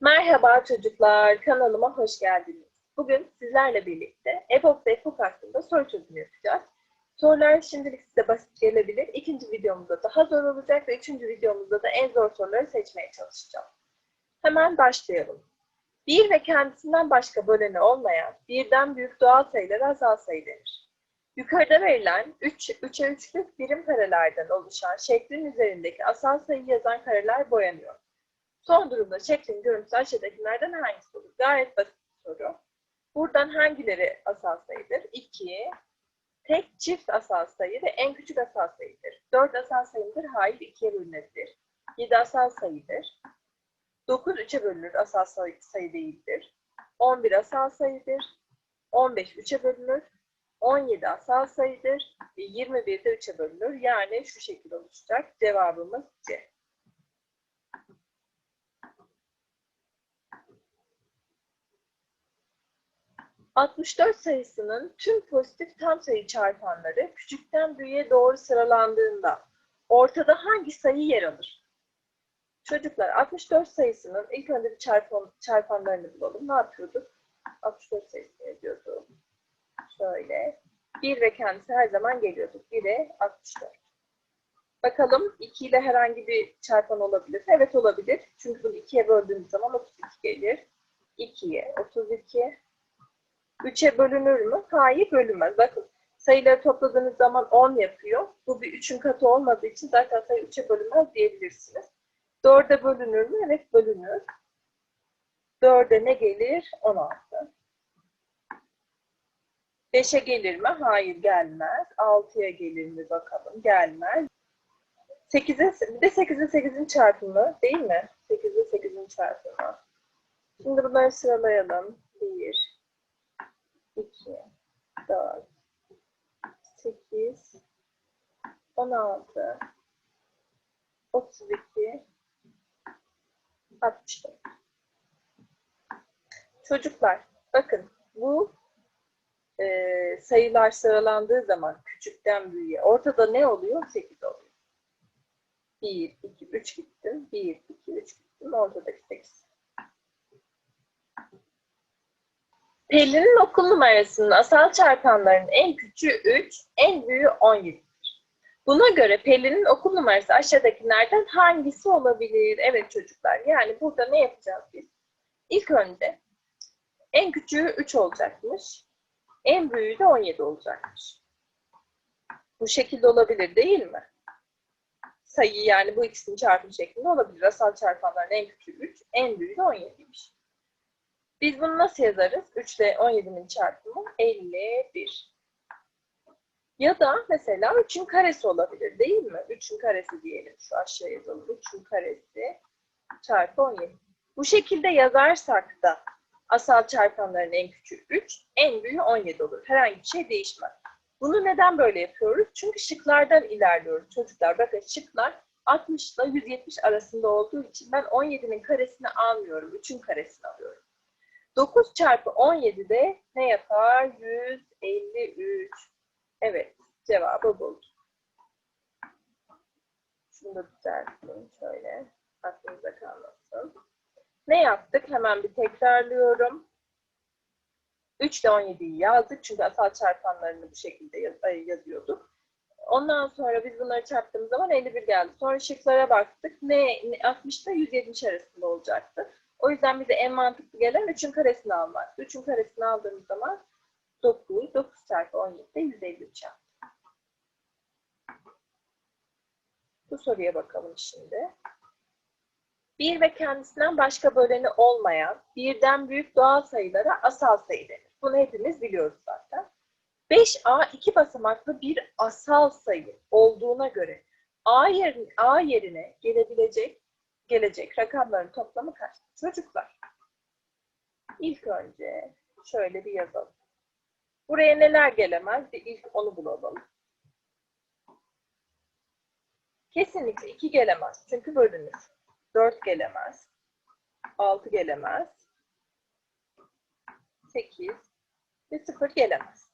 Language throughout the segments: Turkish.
Merhaba çocuklar, kanalıma hoş geldiniz. Bugün sizlerle birlikte EBOB ve EFOK hakkında soru çözümü yapacağız. Sorular şimdilik size basit gelebilir. İkinci videomuzda daha zor olacak ve üçüncü videomuzda da en zor soruları seçmeye çalışacağım. Hemen başlayalım. Bir ve kendisinden başka böleni olmayan birden büyük doğal sayılara asal sayı denir. Yukarıda verilen 3, 3'e 3'lük birim karelerden oluşan şeklin üzerindeki asal sayı yazan kareler boyanıyor. Son durumda şeklin görüntüsü aşağıdakilerden hangisi olur? Gayet basit bir soru. Buradan hangileri asal sayıdır? 2, tek çift asal sayı ve en küçük asal sayıdır. 4 asal sayıdır, hayır 2'ye bölünebilir. 7 asal sayıdır. 9 3'e bölünür, asal sayı, sayı değildir. 11 asal sayıdır. 15 3'e bölünür. 17 asal sayıdır. 21 de 3'e bölünür. Yani şu şekilde oluşacak. Cevabımız C. ...64 sayısının tüm pozitif tam sayı çarpanları küçükten büyüğe doğru sıralandığında ortada hangi sayı yer alır? Çocuklar 64 sayısının ilk önce bir çarpan, çarpanlarını bulalım. Ne yapıyorduk? 64 sayısını yazıyorduk. Şöyle. 1 ve kendisi her zaman geliyordu. 1'e 64. Bakalım 2 ile herhangi bir çarpan olabilir. Evet olabilir. Çünkü bunu 2'ye böldüğümüz zaman 32 gelir. 2'ye 32. 3'e bölünür mü? Hayır bölünmez. Bakın sayıları topladığınız zaman 10 yapıyor. Bu bir 3'ün katı olmadığı için zaten sayı 3'e bölünmez diyebilirsiniz. 4'e bölünür mü? Evet bölünür. 4'e ne gelir? 16. 5'e gelir mi? Hayır gelmez. 6'ya gelir mi bakalım? Gelmez. 8'e bir de 8'e 8'in çarpımı değil mi? 8'e 8'in çarpımı. Şimdi bunları sıralayalım. 1 2 4 8 16 32 64 Çocuklar bakın bu e, sayılar sıralandığı zaman küçükten büyüğe ortada ne oluyor? 8 oluyor. 1, 2, 3 gittim. 1, 2, 3 gittim. Ortadaki 8. Pelin'in okul numarasının asal çarpanlarının en küçüğü 3, en büyüğü 17'dir. Buna göre Pelin'in okul numarası aşağıdakilerden hangisi olabilir? Evet çocuklar yani burada ne yapacağız biz? İlk önce en küçüğü 3 olacakmış. En büyüğü de 17 olacakmış. Bu şekilde olabilir değil mi? Sayı yani bu ikisinin çarpımı şeklinde olabilir. Asal çarpanların en küçüğü 3, en büyüğü de 17'ymiş. Biz bunu nasıl yazarız? 3 ile 17'nin çarpımı 51. Ya da mesela 3'ün karesi olabilir değil mi? 3'ün karesi diyelim. Şu aşağıya yazalım. 3'ün karesi çarpı 17. Bu şekilde yazarsak da asal çarpanların en küçüğü 3, en büyüğü 17 olur. Herhangi bir şey değişmez. Bunu neden böyle yapıyoruz? Çünkü şıklardan ilerliyoruz çocuklar. Bakın şıklar 60 ile 170 arasında olduğu için ben 17'nin karesini almıyorum. 3'ün karesini alıyorum. 9 çarpı 17 de ne yapar? 153. Evet, cevabı buldum. Şunu da düzelteyim şöyle. Aklınıza kalmasın. Ne yaptık? Hemen bir tekrarlıyorum. 3 ile 17'yi yazdık. Çünkü asal çarpanlarını bu şekilde yaz yazıyorduk. Ondan sonra biz bunları çarptığımız zaman 51 geldi. Sonra şıklara baktık. Ne, 60 ile 170 arasında olacaktı. O yüzden bize en mantıklı gelen 3'ün karesini almak. 3'ün karesini aldığımız zaman 9, 9 çarpı 17 de 153 yaptı. Bu soruya bakalım şimdi. Bir ve kendisinden başka böleni olmayan birden büyük doğal sayılara asal sayı denir. Bunu hepimiz biliyoruz zaten. 5A iki basamaklı bir asal sayı olduğuna göre A yerine, A yerine gelebilecek gelecek rakamların toplamı kaç? Çocuklar. İlk önce şöyle bir yazalım. Buraya neler gelemez? Bir ilk onu bulalım. Kesinlikle 2 gelemez. Çünkü bölünür. 4 gelemez. 6 gelemez. 8 ve 0 gelemez.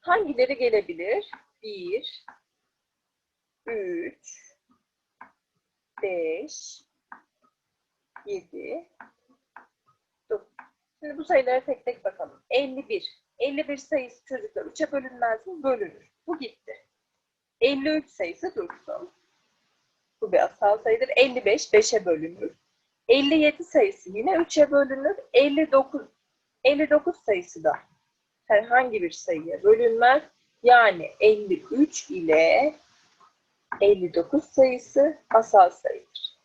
Hangileri gelebilir? 1 3 5 7, 9. Şimdi bu sayılara tek tek bakalım. 51. 51 sayısı çocuklar 3'e bölünmez mi? Bölünür. Bu gitti. 53 sayısı dursun. Bu bir asal sayıdır. 55 5'e bölünür. 57 sayısı yine 3'e bölünür. 59 59 sayısı da herhangi bir sayıya bölünmez. Yani 53 ile 59 sayısı asal sayıdır.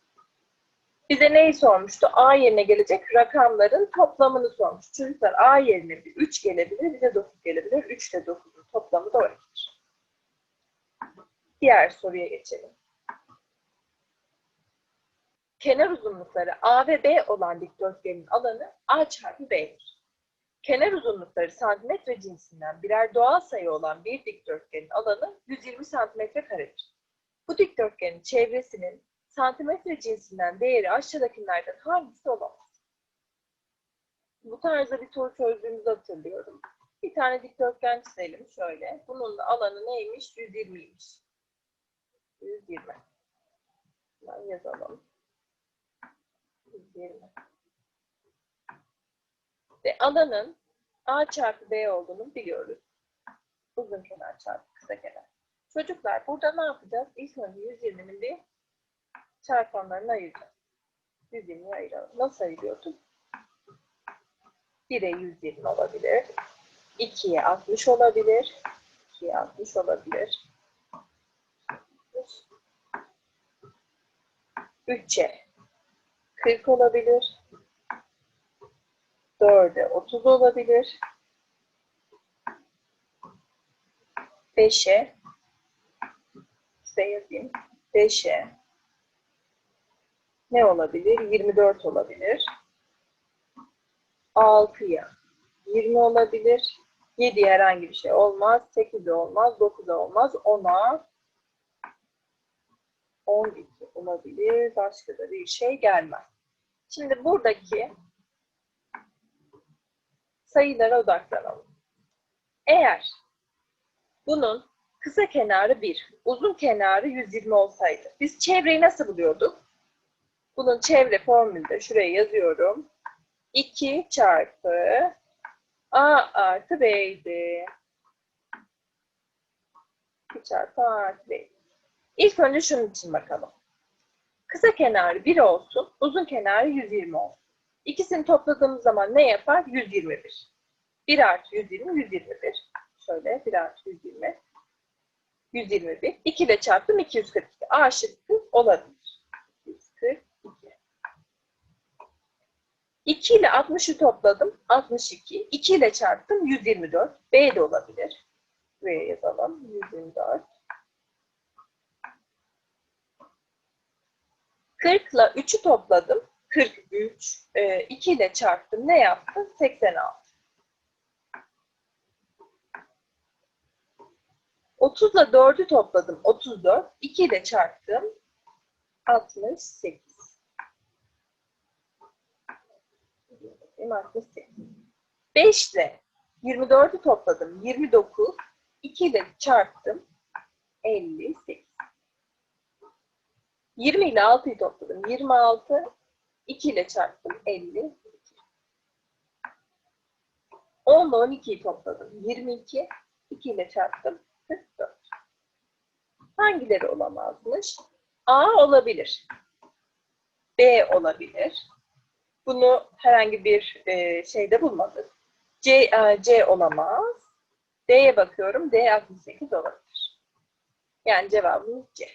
Bize neyi sormuştu? A yerine gelecek rakamların toplamını sormuş. Çocuklar A yerine bir 3 gelebilir, bir de 9 gelebilir. 3 ile 9'un toplamı da 12'dir. Diğer soruya geçelim. Kenar uzunlukları A ve B olan dikdörtgenin alanı A çarpı B'dir. Kenar uzunlukları santimetre cinsinden birer doğal sayı olan bir dikdörtgenin alanı 120 santimetre karedir. Bu dikdörtgenin çevresinin santimetre cinsinden değeri aşağıdakilerden hangisi olamaz? Bu tarzda bir soru çözdüğümüzü hatırlıyorum. Bir tane dikdörtgen çizelim şöyle. Bunun da alanı neymiş? 120'ymiş. 120. Ben yazalım. 120. Ve alanın A çarpı B olduğunu biliyoruz. Uzun kenar çarpı kısa kenar. Çocuklar burada ne yapacağız? İlk önce 120'nin bir çarpanlarını ayıracağız. 120'yi ayıralım. Nasıl ayırıyorduk? 1'e 120 olabilir. 2'ye 60 olabilir. 2'ye 60 olabilir. 3'e 40 olabilir. 4'e 30 olabilir. 5'e yazayım. 5'e ne olabilir? 24 olabilir. 6'ya 20 olabilir. 7 herhangi bir şey olmaz. 8'e olmaz. 9'a olmaz. 10'a 12 olabilir. Başka da bir şey gelmez. Şimdi buradaki sayılara odaklanalım. Eğer bunun kısa kenarı 1, uzun kenarı 120 olsaydı biz çevreyi nasıl buluyorduk? Bunun çevre formülü de şuraya yazıyorum. 2 çarpı A artı B'ydi. 2 çarpı A artı B. İlk önce şunun için bakalım. Kısa kenarı 1 olsun, uzun kenarı 120 olsun. İkisini topladığımız zaman ne yapar? 121. 1 artı 120, 121. Şöyle 1 artı 120, 121. 2 ile çarptım 242. A şıkkı olabilir. 242. 2 ile 60'ı topladım. 62. 2 ile çarptım. 124. B de olabilir. Buraya yazalım. 124. 40 ile 3'ü topladım. 43. 2 ile çarptım. Ne yaptı? 86. 30 ile 4'ü topladım. 34. 2 ile çarptım. 68. 68. 5 ile 24'ü topladım. 29. 2 ile çarptım. 58. 20 ile 6'yı topladım. 26. 2 ile çarptım. 50. 10 ile 12'yi topladım. 22. 2 ile çarptım. 44. Hangileri olamazmış? A olabilir. B olabilir. Bunu herhangi bir e, şeyde bulmadık. C, e, C olamaz. D'ye bakıyorum. D 68 olabilir. Yani cevabımız C.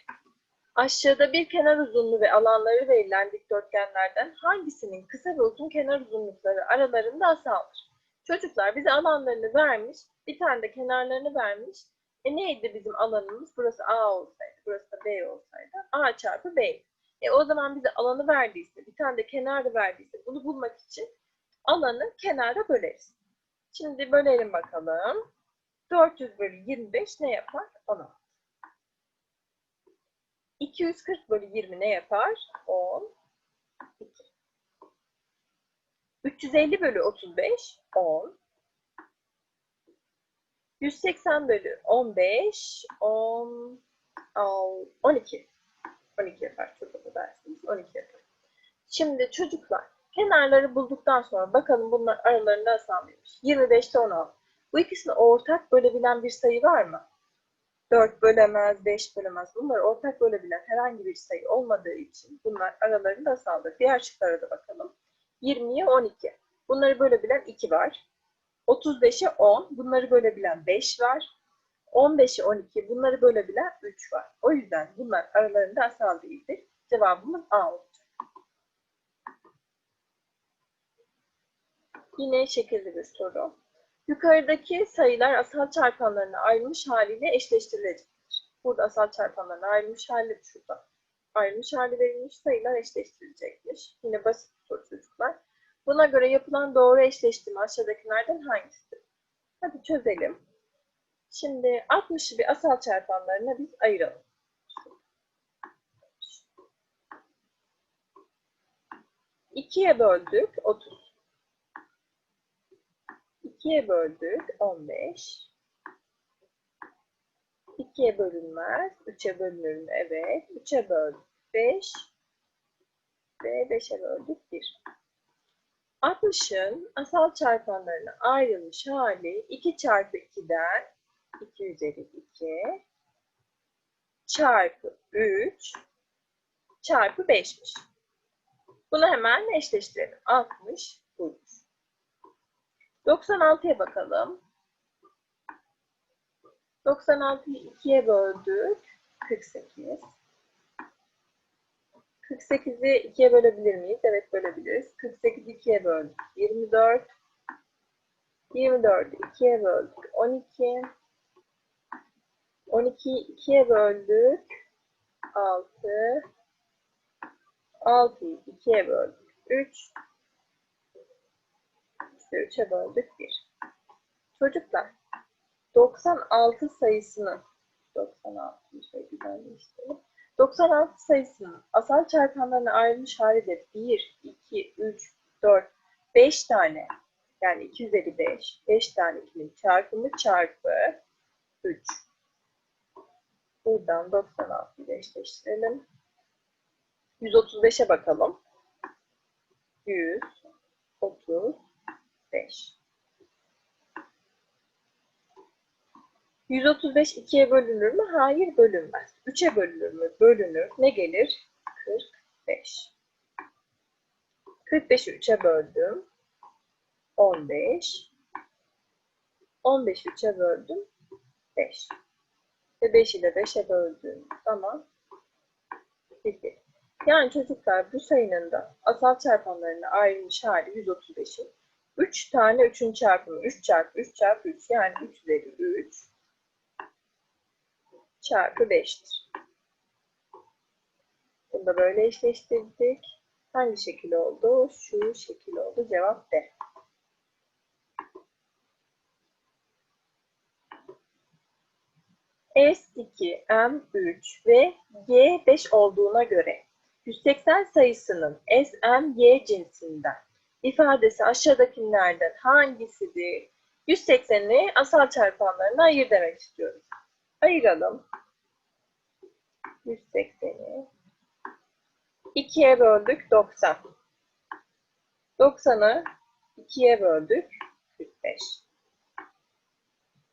Aşağıda bir kenar uzunluğu ve alanları verilen dikdörtgenlerden hangisinin kısa ve uzun kenar uzunlukları aralarında asaldır? Çocuklar bize alanlarını vermiş, bir tane de kenarlarını vermiş. E neydi bizim alanımız? Burası A olsaydı, burası da B olsaydı. A çarpı B. E o zaman bize alanı verdiyse, bir tane de kenarı verdiyse bunu bulmak için alanı kenara böleriz. Şimdi bölelim bakalım. 400 bölü 25 ne yapar? 16. 240 bölü 20 ne yapar? 10. 2. 350 bölü 35 10. 180 bölü 15 10 12. 12 yapar. Çok affedersiniz. 12 yapar. Şimdi çocuklar kenarları bulduktan sonra bakalım bunlar aralarında asal mıymış? 25'te 16. Bu ikisini ortak bölebilen bir sayı var mı? 4 bölemez, 5 bölemez. Bunları ortak bölebilen herhangi bir sayı olmadığı için bunlar aralarında asaldır. Diğer şıklara da bakalım. 20'ye 12. Bunları bölebilen 2 var. 35'e 10. Bunları bölebilen 5 var. 15'e 12. Bunları bölebilen 3 var. O yüzden bunlar aralarında asal değildir. Cevabımız A olacak. Yine şekilli bir soru. Yukarıdaki sayılar asal çarpanlarına ayrılmış haliyle eşleştirilecektir. Burada asal çarpanlarına ayrılmış hali şurada. Ayrılmış hali verilmiş sayılar eşleştirilecekmiş. Yine basit soru çocuklar. Buna göre yapılan doğru eşleştirme aşağıdakilerden hangisidir? Hadi çözelim. Şimdi 60'ı bir asal çarpanlarına biz ayıralım. İkiye böldük 30. 2'ye böldük 15. 2'ye bölünmez. 3'e bölünür mü? Evet. 3'e böldük 5. Ve 5'e böldük 1. 60'ın asal çarpanlarına ayrılmış hali 2 çarpı 2'den 2 üzeri 2 çarpı 3 çarpı 5'miş. Bunu hemen eşleştirelim. 60 buymuş. 96'ya bakalım. 96'yı 2'ye böldük. 48. 48'i 2'ye bölebilir miyiz? Evet bölebiliriz. 48'i 2'ye böldük. 24. 24'ü 2'ye böldük. 12. 12'yi 2'ye böldük. 6. 6'yı 2'ye böldük. 3. 3'e böldük 1. Çocuklar 96 sayısının 96 şöyle güzelleştirelim. 96 sayısının asal çarpanlarına ayrılmış hali de 1, 2, 3, 4, 5 tane yani 2 üzeri 5, 5 tane 2'nin çarpımı çarpı 3. Buradan 96 ile eşleştirelim. 135'e bakalım. 100, 30, 5. 135 2'ye bölünür mü? Hayır bölünmez. 3'e bölünür mü? Bölünür. Ne gelir? 45. 45'i 3'e böldüm. 15. 15'i 3'e böldüm. 5. Ve 5'i de 5'e böldüğüm zaman bitti. Yani çocuklar bu sayının da asal çarpanlarına ayrılmış hali 135'in 3 tane 3'ün çarpımı 3 çarpı 3 çarpı 3 yani 3 üzeri 3 çarpı 5'tir. Bunu da böyle eşleştirdik. Hangi şekil oldu? Şu şekil oldu. Cevap D. S2, M3 ve Y5 olduğuna göre 180 sayısının S, M, Y cinsinden ifadesi aşağıdakilerden hangisidir? 180'i asal çarpanlarına ayır demek istiyoruz. Ayıralım. 180'i 2'ye böldük 90. 90'ı 2'ye böldük 45.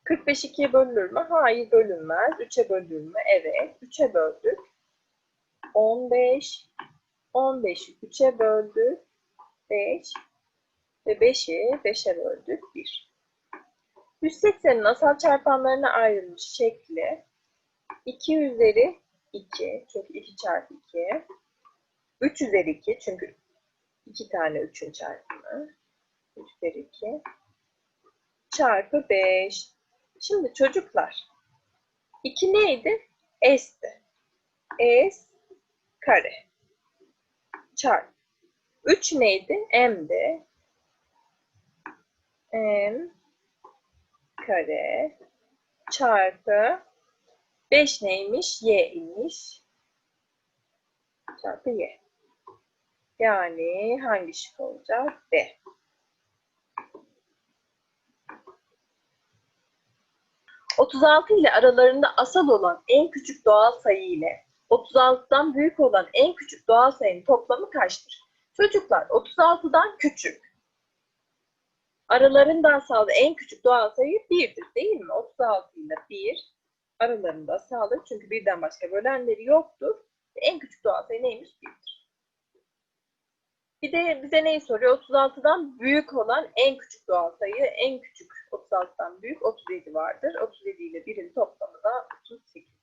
45 2'ye bölünür mü? Hayır bölünmez. 3'e bölünür mü? Evet. 3'e böldük. 15. 15'i 3'e böldük. 5 ve 5'i 5'e böldük 1. 180'in asal çarpanlarına ayrılmış şekli 2 üzeri 2 çünkü 2 çarpı 2 3 üzeri 2 çünkü 2 tane 3'ün çarpımı 3 üzeri 2 çarpı 5 şimdi çocuklar 2 neydi? S'ti. S kare çarpı 3 neydi? M'di. M kare çarpı 5 neymiş? Y imiş. Çarpı Y. Yani hangi şık olacak? B. ...36 ile aralarında asal olan en küçük doğal sayı ile 36'dan büyük olan en küçük doğal sayının toplamı kaçtır? Çocuklar 36'dan küçük. Aralarında asal en küçük doğal sayı 1'dir değil mi? 36 ile 1 aralarında asaldır. Çünkü birden başka bölenleri yoktur. En küçük doğal sayı neymiş? 1'dir. Bir de bize neyi soruyor? 36'dan büyük olan en küçük doğal sayı, en küçük 36'dan büyük 37 vardır. 37 ile 1'in toplamı da 38.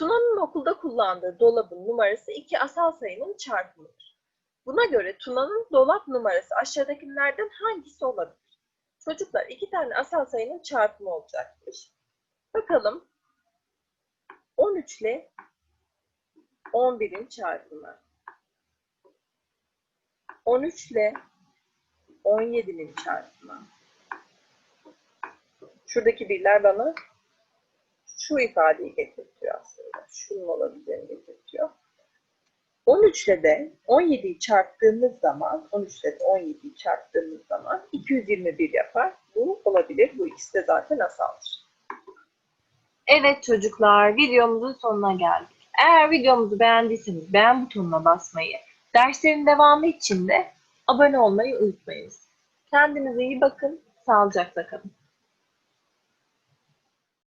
Tuna'nın okulda kullandığı dolabın numarası iki asal sayının çarpımıdır. Buna göre Tuna'nın dolap numarası aşağıdakilerden hangisi olabilir? Çocuklar iki tane asal sayının çarpımı olacakmış. Bakalım. 13 ile 11'in çarpımı. 13 ile 17'nin çarpımı. Şuradaki birler bana şu ifadeyi getirtiyor aslında. Şunun olabileceğini getirtiyor. 13 ile de 17'yi çarptığımız zaman, 13 ile de 17'yi çarptığımız zaman 221 yapar. Bu olabilir. Bu ikisi de zaten asaldır. Evet çocuklar, videomuzun sonuna geldik. Eğer videomuzu beğendiyseniz beğen butonuna basmayı, derslerin devamı için de abone olmayı unutmayınız. Kendinize iyi bakın, sağlıcakla kalın.